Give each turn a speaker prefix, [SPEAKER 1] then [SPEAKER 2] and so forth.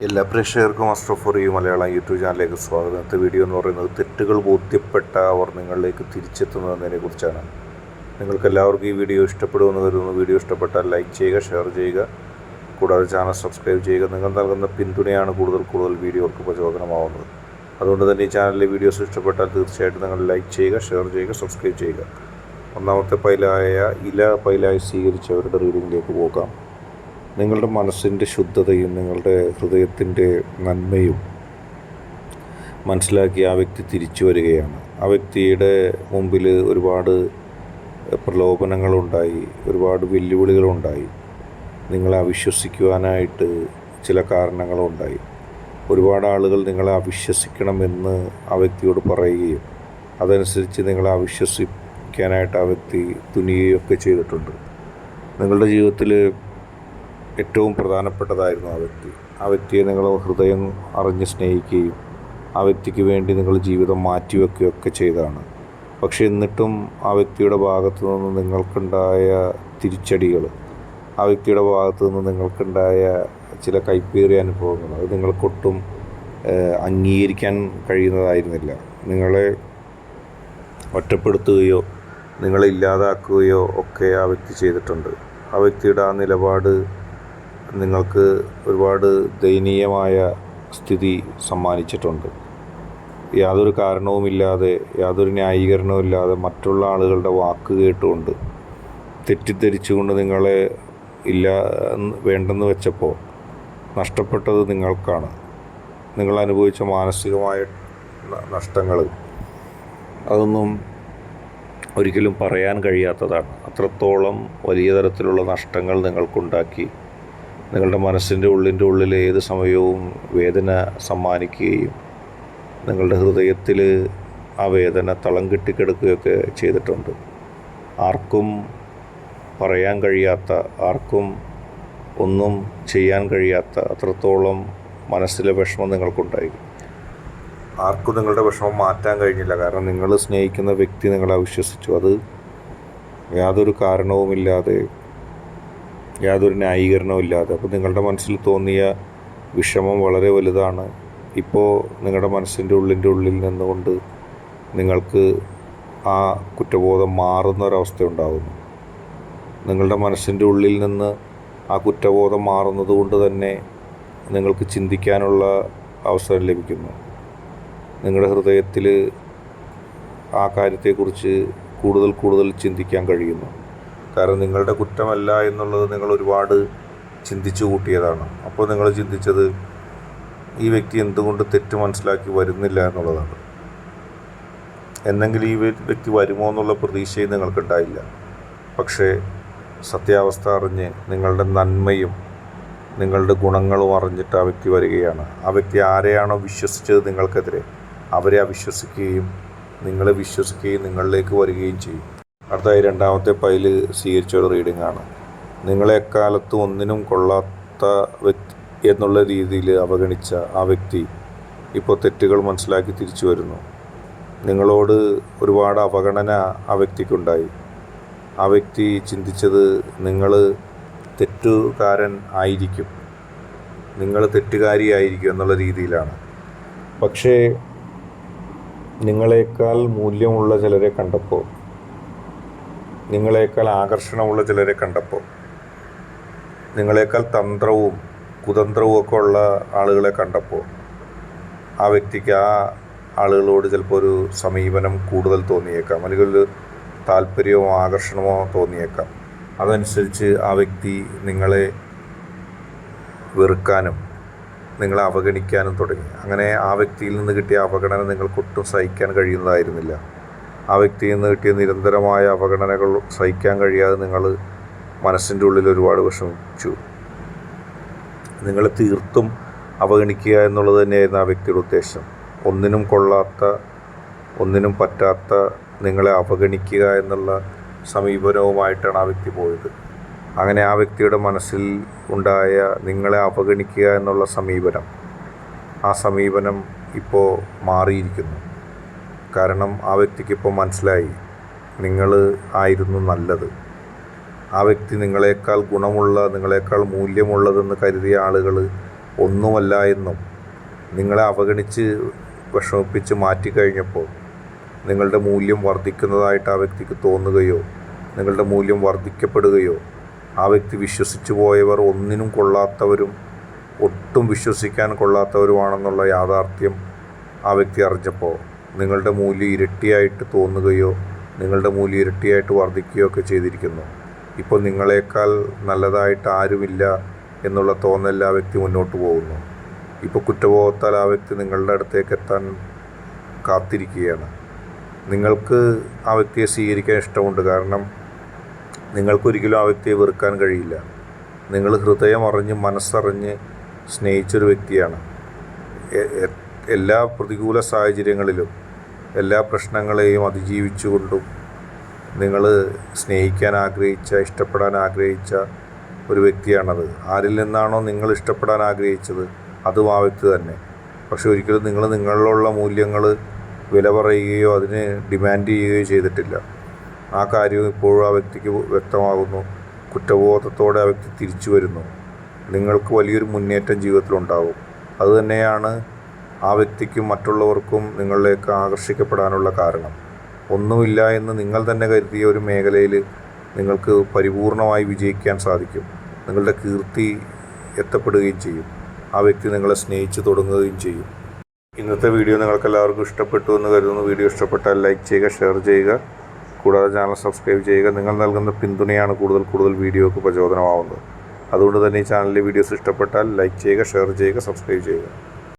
[SPEAKER 1] എല്ലാ പ്രേക്ഷകർക്കും അസ്ട്രോഫോറി മലയാളം യൂട്യൂബ് ചാനലിലേക്ക് സ്വാഗതം. ഇന്നത്തെ വീഡിയോ എന്ന് പറയുന്നത് തെറ്റുകൾ ബോധ്യപ്പെട്ട അവർ നിങ്ങളിലേക്ക് തിരിച്ചെത്തുന്നതിനെ കുറിച്ചാണ്. നിങ്ങൾക്ക് എല്ലാവർക്കും ഈ വീഡിയോ ഇഷ്ടപ്പെടുമെന്ന് കരുതുന്നു. വീഡിയോ ഇഷ്ടപ്പെട്ടാൽ ലൈക്ക് ചെയ്യുക ഷെയർ ചെയ്യുക. കൂടാതെ ചാനൽ സബ്സ്ക്രൈബ് ചെയ്യുക. നിങ്ങൾ നൽകുന്ന പിന്തുണയാണ് കൂടുതൽ കൂടുതൽ വീഡിയോകൾക്ക് പ്രചോദനമാവുന്നത്. അതുകൊണ്ട് തന്നെ ഈ ചാനലിലെ വീഡിയോസ് ഇഷ്ടപ്പെട്ടാൽ തീർച്ചയായിട്ടും നിങ്ങൾ ലൈക്ക് ചെയ്യുക ഷെയർ ചെയ്യുക സബ്സ്ക്രൈബ് ചെയ്യുക. ഒന്നാമത്തെ പൈലായ ഇല പൈലായി സ്വീകരിച്ചവരുടെ റീഡിങ്ങിലേക്ക് പോകാം. നിങ്ങളുടെ മനസ്സിന്റെ ശുദ്ധതയും നിങ്ങളുടെ ഹൃദയത്തിന്റെ നന്മയും മനസ്സിലാക്കി ആ വ്യക്തി തിരിച്ചു വരികയാണ്. ആ വ്യക്തിയുടെ മുമ്പിൽ ഒരുപാട് പ്രലോഭനങ്ങളുണ്ടായി ഒരുപാട് വെല്ലുവിളികളുണ്ടായി. നിങ്ങളെ അവിശ്വസിക്കുവാനായിട്ട് ചില കാരണങ്ങളുണ്ടായി. ഒരുപാട് ആളുകൾ നിങ്ങളെ അവിശ്വസിക്കണമെന്ന് ആ വ്യക്തിയോട് പറയുകയും അതനുസരിച്ച് നിങ്ങളെ അവിശ്വസിക്കാനായിട്ട് ആ വ്യക്തി തുനിയുകയൊക്കെ ചെയ്തിട്ടുണ്ട്. നിങ്ങളുടെ ജീവിതത്തിൽ ഏറ്റവും പ്രധാനപ്പെട്ടതായിരുന്നു ആ വ്യക്തി. ആ വ്യക്തിയെ നിങ്ങൾ ഹൃദയം അറിഞ്ഞ് സ്നേഹിക്കുകയും ആ വ്യക്തിക്ക് വേണ്ടി നിങ്ങൾ ജീവിതം മാറ്റിവെക്കുകയൊക്കെ ചെയ്താണ് പക്ഷേ എന്നിട്ടും ആ വ്യക്തിയുടെ ഭാഗത്തു നിന്ന് നിങ്ങൾക്കുണ്ടായ തിരിച്ചടികൾ ആ വ്യക്തിയുടെ ഭാഗത്തു നിന്ന് നിങ്ങൾക്കുണ്ടായ ചില കൈപ്പേറിയ അനുഭവങ്ങൾ അത് നിങ്ങൾക്കൊട്ടും അംഗീകരിക്കാൻ കഴിയുന്നതായിരുന്നില്ല. നിങ്ങളെ ഒറ്റപ്പെടുത്തുകയോ നിങ്ങളെ ഇല്ലാതാക്കുകയോ ഒക്കെ ആ വ്യക്തി ചെയ്തിട്ടുണ്ട്. ആ വ്യക്തിയുടെ ആ നിലപാട് നിങ്ങൾക്ക് ഒരുപാട് ദയനീയമായ സ്ഥിതി സമ്മാനിച്ചിട്ടുണ്ട്. യാതൊരു കാരണവുമില്ലാതെ യാതൊരു ന്യായീകരണവും ഇല്ലാതെ മറ്റുള്ള ആളുകളുടെ വാക്ക് കേട്ടുകൊണ്ട് തെറ്റിദ്ധരിച്ചുകൊണ്ട് നിങ്ങളെ ഇല്ല വേണ്ടെന്ന് വെച്ചപ്പോൾ നഷ്ടപ്പെട്ടത് നിങ്ങൾക്കാണ്. നിങ്ങൾ അനുഭവിച്ച മാനസികമായ നഷ്ടങ്ങൾ അതൊന്നും ഒരിക്കലും പറയാൻ കഴിയാത്തതാണ്. അത്രത്തോളം വലിയ തരത്തിലുള്ള നഷ്ടങ്ങൾ നിങ്ങൾക്കുണ്ടാക്കി നിങ്ങളുടെ മനസ്സിന്റെ ഉള്ളിന്റെ ഉള്ളിൽ ഏത് സമയവും വേദന സമ്മാനിക്കുകയും നിങ്ങളുടെ ഹൃദയത്തിൽ ആ വേദന തളം കെട്ടിക്കിടക്കുകയൊക്കെ ചെയ്തിട്ടുണ്ട്. ആർക്കും പറയാൻ കഴിയാത്ത ആർക്കും ഒന്നും ചെയ്യാൻ കഴിയാത്ത അത്രത്തോളം മനസ്സിലെ വിഷമം നിങ്ങൾക്കുണ്ടായി ആർക്കും നിങ്ങളുടെ വിഷമം മാറ്റാൻ കഴിഞ്ഞില്ല. കാരണം നിങ്ങൾ സ്നേഹിക്കുന്ന വ്യക്തി നിങ്ങളെ അവിശ്വസിച്ചു. അത് യാതൊരു കാരണവുമില്ലാതെ യാതൊരു ന്യായീകരണവും ഇല്ലാതെ. അപ്പോൾ നിങ്ങളുടെ മനസ്സിൽ തോന്നിയ വിഷമം വളരെ വലുതാണ്. ഇപ്പോൾ നിങ്ങളുടെ മനസ്സിന്റെ ഉള്ളിന്റെ ഉള്ളിൽ നിന്നുകൊണ്ട് നിങ്ങൾക്ക് ആ കുറ്റബോധം മാറുന്ന ഒരവസ്ഥ ഉണ്ടാകുന്നു നിങ്ങളുടെ മനസ്സിന്റെ ഉള്ളിൽ നിന്ന് ആ കുറ്റബോധം മാറുന്നത് കൊണ്ട് തന്നെ നിങ്ങൾക്ക് ചിന്തിക്കാനുള്ള അവസരം ലഭിക്കുന്നു. നിങ്ങളുടെ ഹൃദയത്തിൽ ആ കാര്യത്തെക്കുറിച്ച് കൂടുതൽ കൂടുതൽ ചിന്തിക്കാൻ കഴിയുന്നു. കാരണം നിങ്ങളുടെ കുറ്റമല്ല എന്നുള്ളത് നിങ്ങൾ ഒരുപാട് ചിന്തിച്ചു കൂട്ടിയതാണ്. അപ്പോൾ നിങ്ങൾ ചിന്തിച്ചത് ഈ വ്യക്തി എന്തുകൊണ്ട് തെറ്റ് മനസ്സിലാക്കി വരുന്നില്ല എന്നുള്ളതാണ്. എന്നെങ്കിലും ഈ വ്യക്തി വരുമോ എന്നുള്ള പ്രതീക്ഷയും നിങ്ങൾക്കുണ്ടായില്ല. പക്ഷേ സത്യാവസ്ഥ അറിഞ്ഞ് നിങ്ങളുടെ നന്മയും നിങ്ങളുടെ ഗുണങ്ങളും അറിഞ്ഞിട്ട് ആ വ്യക്തി വരികയാണ്. ആ വ്യക്തി ആരെയാണോ വിശ്വസിച്ചത് നിങ്ങൾക്കെതിരെ അവരെ അവിശ്വസിക്കുകയും നിങ്ങളെ വിശ്വസിക്കുകയും നിങ്ങളിലേക്ക് വരികയും ചെയ്യും. അടുത്തായി രണ്ടാമത്തെ പൈൽ സ്വീകരിച്ച ഒരു റീഡിംഗ് ആണ് നിങ്ങളെ എക്കാലത്തും ഒന്നിനും കൊള്ളാത്ത വ്യക്തി എന്നുള്ള രീതിയിൽ അവഗണിച്ച ആ വ്യക്തി ഇപ്പോൾ തെറ്റുകൾ മനസ്സിലാക്കി തിരിച്ചു വരുന്നു. നിങ്ങളോട് ഒരുപാട് അവഗണന ആ വ്യക്തിക്കുണ്ടായി. ആ വ്യക്തി ചിന്തിച്ചത് നിങ്ങൾ തെറ്റുകാരൻ ആയിരിക്കും. നിങ്ങൾ തെറ്റുകാരിയായിരിക്കും എന്നുള്ള രീതിയിലാണ്. പക്ഷേ നിങ്ങളെക്കാൾ മൂല്യമുള്ള ചിലരെ കണ്ടപ്പോൾ നിങ്ങളെക്കാൾ ആകർഷണമുള്ള ചിലരെ കണ്ടപ്പോൾ നിങ്ങളെക്കാൾ തന്ത്രവും കുതന്ത്രവും ഒക്കെ ഉള്ള ആളുകളെ കണ്ടപ്പോൾ ആ വ്യക്തിക്ക് ആ ആളുകളോട് ചിലപ്പോൾ ഒരു സമീപനം കൂടുതൽ തോന്നിയേക്കാം അല്ലെങ്കിൽ ഒരു താല്പര്യമോ ആകർഷണമോ തോന്നിയേക്കാം. അതനുസരിച്ച് ആ വ്യക്തി നിങ്ങളെ വെറുക്കാനും നിങ്ങളെ അവഗണിക്കാനും തുടങ്ങി. അങ്ങനെ ആ വ്യക്തിയിൽ നിന്ന് കിട്ടിയ അവഗണന നിങ്ങൾക്കൊട്ടും സഹിക്കാൻ കഴിയുന്നതായിരുന്നില്ല. ആ വ്യക്തിയിൽ നിന്ന് കിട്ടിയ നിരന്തരമായ അവഗണനകൾ സഹിക്കാൻ കഴിയാതെ നിങ്ങൾ മനസ്സിന്റെ ഉള്ളിൽ ഒരുപാട് വിഷമിച്ചു. നിങ്ങൾ തീർത്തും അവഗണിക്കുക എന്നുള്ളത് തന്നെയായിരുന്നു ആ വ്യക്തിയുടെ ഉദ്ദേശം. ഒന്നിനും കൊള്ളാത്ത ഒന്നിനും പറ്റാത്ത നിങ്ങളെ അവഗണിക്കുക എന്നുള്ള സമീപനവുമായിട്ടാണ് ആ വ്യക്തി പോയത്. അങ്ങനെ ആ വ്യക്തിയുടെ മനസ്സിൽ ഉണ്ടായ നിങ്ങളെ അവഗണിക്കുക എന്നുള്ള സമീപനം ആ സമീപനം ഇപ്പോൾ മാറിയിരിക്കുന്നു. കാരണം ആ വ്യക്തിക്ക് ഇപ്പോൾ മനസ്സിലായി നിങ്ങൾ ആയിരുന്നു നല്ലത്. ആ വ്യക്തി നിങ്ങളെക്കാൾ ഗുണമുള്ള നിങ്ങളെക്കാൾ മൂല്യമുള്ളതെന്ന് കരുതിയ ആളുകൾ ഒന്നുമല്ല എന്നും നിങ്ങളെ അവഗണിച്ച് വിഷമിപ്പിച്ച് മാറ്റിക്കഴിഞ്ഞപ്പോൾ നിങ്ങളുടെ മൂല്യം വർദ്ധിക്കുന്നതായിട്ട് ആ വ്യക്തിക്ക് തോന്നുകയോ നിങ്ങളുടെ മൂല്യം വർദ്ധിക്കപ്പെടുകയോ ആ വ്യക്തി വിശ്വസിച്ചു പോയവർ ഒന്നിനും കൊള്ളാത്തവരും ഒട്ടും വിശ്വസിക്കാൻ കൊള്ളാത്തവരുമാണെന്നുള്ള യാഥാർത്ഥ്യം ആ വ്യക്തി അറിഞ്ഞപ്പോൾ നിങ്ങളുടെ മൂല്യം ഇരട്ടിയായിട്ട് തോന്നുകയോ നിങ്ങളുടെ മൂല്യം ഇരട്ടിയായിട്ട് വർദ്ധിക്കുകയോ ഒക്കെ ചെയ്തിരിക്കുന്നു. ഇപ്പോൾ നിങ്ങളെക്കാൾ നല്ലതായിട്ട് ആരുമില്ല എന്നുള്ള തോന്നലിൽ ആ വ്യക്തി മുന്നോട്ട് പോകുന്നു. ഇപ്പോൾ കുറ്റബോധത്താൽ ആ വ്യക്തി നിങ്ങളുടെ അടുത്തേക്ക് എത്താൻ കാത്തിരിക്കുകയാണ്. നിങ്ങൾക്ക് ആ വ്യക്തിയെ സ്വീകരിക്കാൻ ഇഷ്ടമുണ്ട്. കാരണം നിങ്ങൾക്കൊരിക്കലും ആ വ്യക്തിയെ വെറുക്കാൻ കഴിയില്ല. നിങ്ങൾ ഹൃദയം അറിഞ്ഞ് മനസ്സറിഞ്ഞ് സ്നേഹിച്ചൊരു വ്യക്തിയാണ്. എല്ലാ പ്രതികൂല സാഹചര്യങ്ങളിലും എല്ലാ പ്രശ്നങ്ങളെയും അതിജീവിച്ചുകൊണ്ടും നിങ്ങൾ സ്നേഹിക്കാൻ ആഗ്രഹിച്ച ഇഷ്ടപ്പെടാൻ ആഗ്രഹിച്ച ഒരു വ്യക്തിയാണത്. ആരിൽ നിന്നാണോ നിങ്ങൾ ഇഷ്ടപ്പെടാൻ ആഗ്രഹിച്ചത്? അതും ആ വ്യക്തി തന്നെ. പക്ഷെ ഒരിക്കലും നിങ്ങൾ നിങ്ങളിലുള്ള മൂല്യങ്ങൾ വില പറയുകയോ അതിന് ഡിമാൻഡ് ചെയ്യുകയോ ചെയ്തിട്ടില്ല. ആ കാര്യം ഇപ്പോഴും ആ വ്യക്തിക്ക് വ്യക്തമാകുന്നു. കുറ്റബോധത്തോടെ ആ വ്യക്തി തിരിച്ചു വരുന്നു. നിങ്ങൾക്ക് വലിയൊരു മുന്നേറ്റം ജീവിതത്തിലുണ്ടാകും അതുതന്നെയാണ് ആ വ്യക്തിക്കും മറ്റുള്ളവർക്കും നിങ്ങളിലേക്ക് ആകർഷിക്കപ്പെടാനുള്ള കാരണം. ഒന്നുമില്ല എന്ന് നിങ്ങൾ തന്നെ കരുതിയ ഒരു മേഖലയിൽ നിങ്ങൾക്ക് പരിപൂർണമായി വിജയിക്കാൻ സാധിക്കും. നിങ്ങളുടെ കീർത്തി എത്തപ്പെടുകയും ചെയ്യും. ആ വ്യക്തി നിങ്ങളെ സ്നേഹിച്ച് തുടങ്ങുകയും ചെയ്യും. ഇന്നത്തെ വീഡിയോ നിങ്ങൾക്ക് എല്ലാവർക്കും ഇഷ്ടപ്പെട്ടു എന്ന് കരുതുന്നു. വീഡിയോ ഇഷ്ടപ്പെട്ടാൽ ലൈക്ക് ചെയ്യുക ഷെയർ ചെയ്യുക. കൂടാതെ ചാനൽ സബ്സ്ക്രൈബ് ചെയ്യുക. നിങ്ങൾ നൽകുന്ന പിന്തുണയാണ് കൂടുതൽ കൂടുതൽ വീഡിയോക്ക് പ്രചോദനമാവുന്നത്. അതുകൊണ്ട് തന്നെ ഈ ചാനലിലെ വീഡിയോസ് ഇഷ്ടപ്പെട്ടാൽ ലൈക്ക് ചെയ്യുക ഷെയർ ചെയ്യുക സബ്സ്ക്രൈബ് ചെയ്യുക.